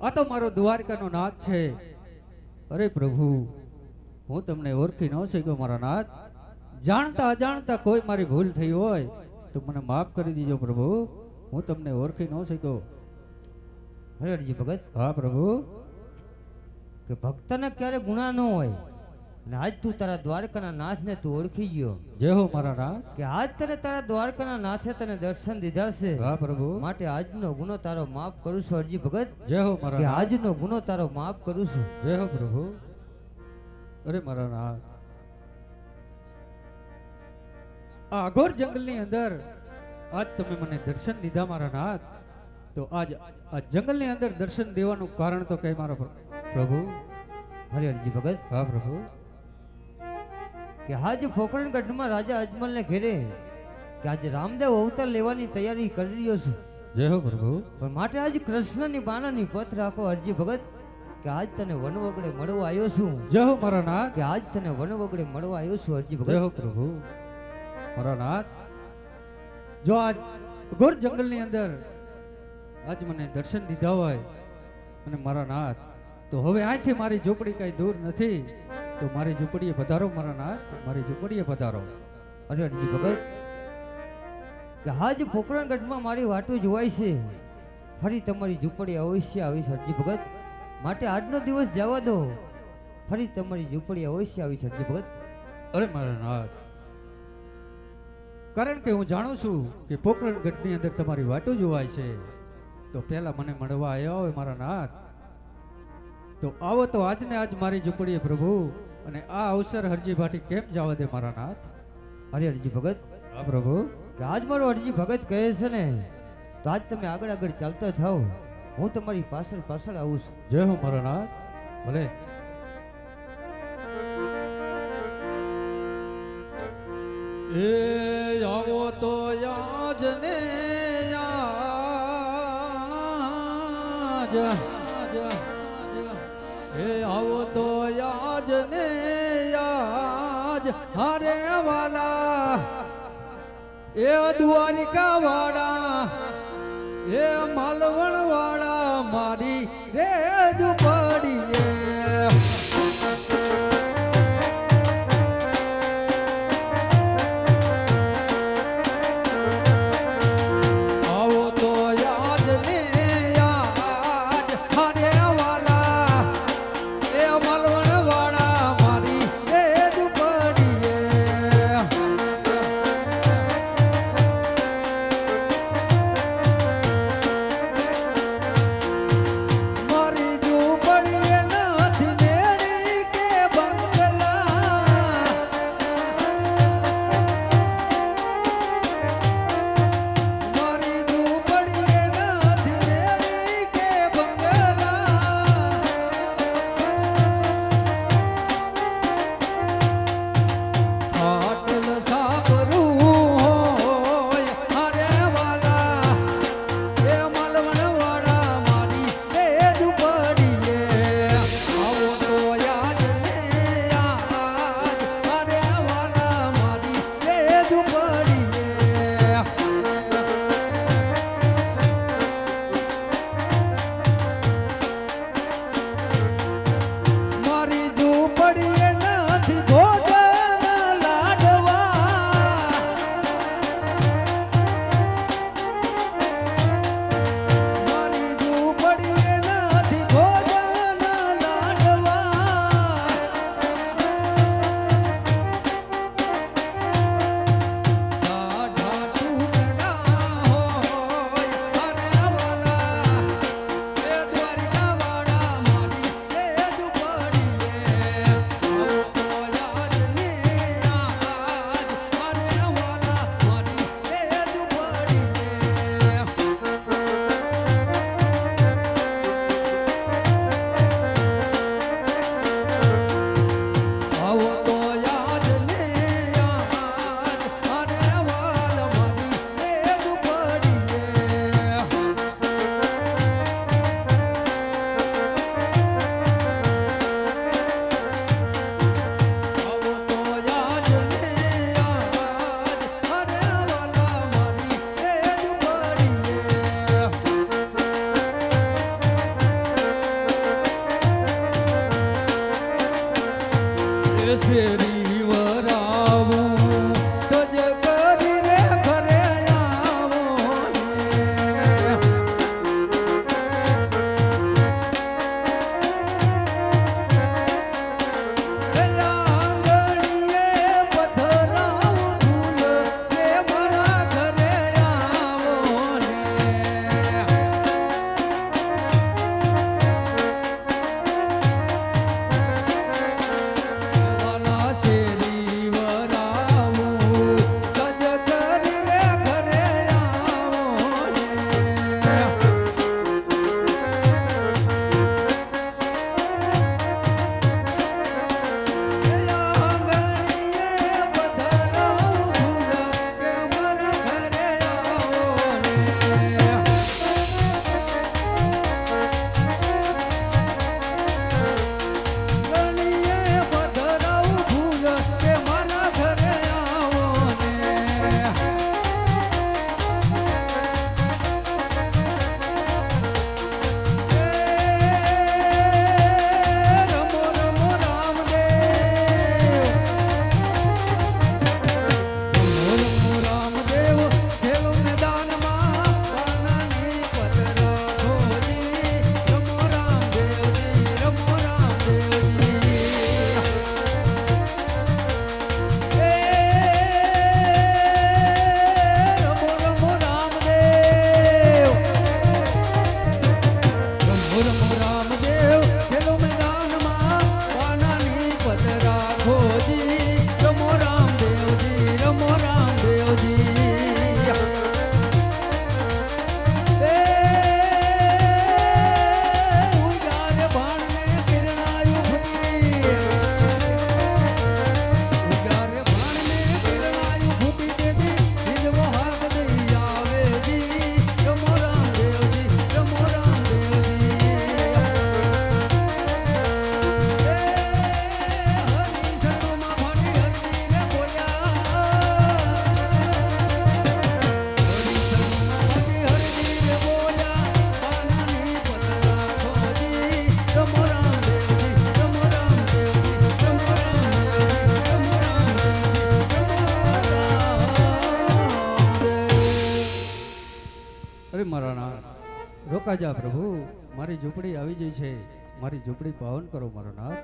આ તો મારો દ્વારકાનો નાથ છે. અરે પ્રભુ, હું તમને ઓળખી ન શક્યો મારા નાથ. જાણતા અજાણતા કોઈ મારી ભૂલ થઈ હોય તો મને માફ કરી દીજો પ્રભુ. હું તમને ઓળખી ન શક્યો. હરિહરજી ભગત. હા પ્રભુ. કે ભક્તને ક્યારે ગુના ન હોય? અને આજ તું તારા દ્વારકાના નાથને તું ઓળખી ગયો. જે હો મારા નાથ? કે આજ તને તારા દ્વારકાના નાથે તને દર્શન દીધા છે. હા પ્રભુ. માટે આજનો ગુનો તારો માફ કરું છું અરજી ભગત. જય હો મારા આજનો ગુનો તારો માફ કરું છું. જય હો પ્રભુ. અરે મારા નાથ. આ અઘોર જંગલની અંદર આજ તમે મને દર્શન દીધા મારા નાથ. તો આજ આ જંગલની અંદર દર્શન દેવાનું કારણ તો કઈ મારા પ્રભુ પ્રભુ. હરિહરજી ભગત. હા પ્રભુ. કે આજ ફોકરણગઢમાં રાજા અજમલને ઘેરે કે આજે રામદેવ અવતાર લેવાની તૈયારી કરી રહ્યો છું. જય હો પ્રભુ. પણ માટે આજ કૃષ્ણની બાણાની પથ રાખો અરજી ભગત કે આજ તને વનવગડે મળવા આવ્યો છું. જય હો મારા નાથ. કે આજ તને વનવગડે મળવા આવ્યો છું હરજી જય હો પ્રભુ. મારા નાથ. જો આજ ઘોર જંગલની અંદર આજ મને દર્શન દીધા હોય અને મારા નાથ તો હવે અહીંથી મારી ઝૂંપડી કઈ દૂર નથી. તો મારી ઝૂંપડીએ પધારો, મારા નાથ, મારી ઝૂંપડીએ પધારો. અરે હરજી ભગત, કે આજ ફોકરણગઢમાં મારી વાટું જોવાય છે. ફરી તમારી ઝૂંપડી અવશ્ય આવીશ હરજી ભગત. માટે આજનો દિવસ જવા દો. ફરી તમારી ઝૂંપડી અવશ્ય આવીશ હરજી ભગત. અરે મારા નાથ. કારણ કે હું જાણું છું કે પોકરણગઢની અંદર તમારી વાટો જોવાય છે. તો પહેલા મને મળવા આવ્યા હોય, મારા નાથ. તો આવો તો આજને આજ મારી ઝૂંપડીએ પ્રભુ. અને આ અવસર હરજી ભાટી કેમ જવા દે મારા નાથ? અરે હરજી ભગત, હા પ્રભુ. આજ મારો હરજી ભગત કહે છે ને, તો આજ તમે આગળ આગળ ચાલતા થાઓ હું તમારી પાછળ પાછળ આવું છું. જય હો મારા નાથ. ભલે. એ આવો તો યાજ ને યાજ. એ આવો હારે વાલા એ દ્વારિકા વાળા એ માલવણ વાળા મારી રે ઝુંપડીએ રોકાજા પ્રભુ. મારી ઝૂંપડી આવી જઈ છે. મારી ઝૂંપડી પાવન કરો મારો નાથ.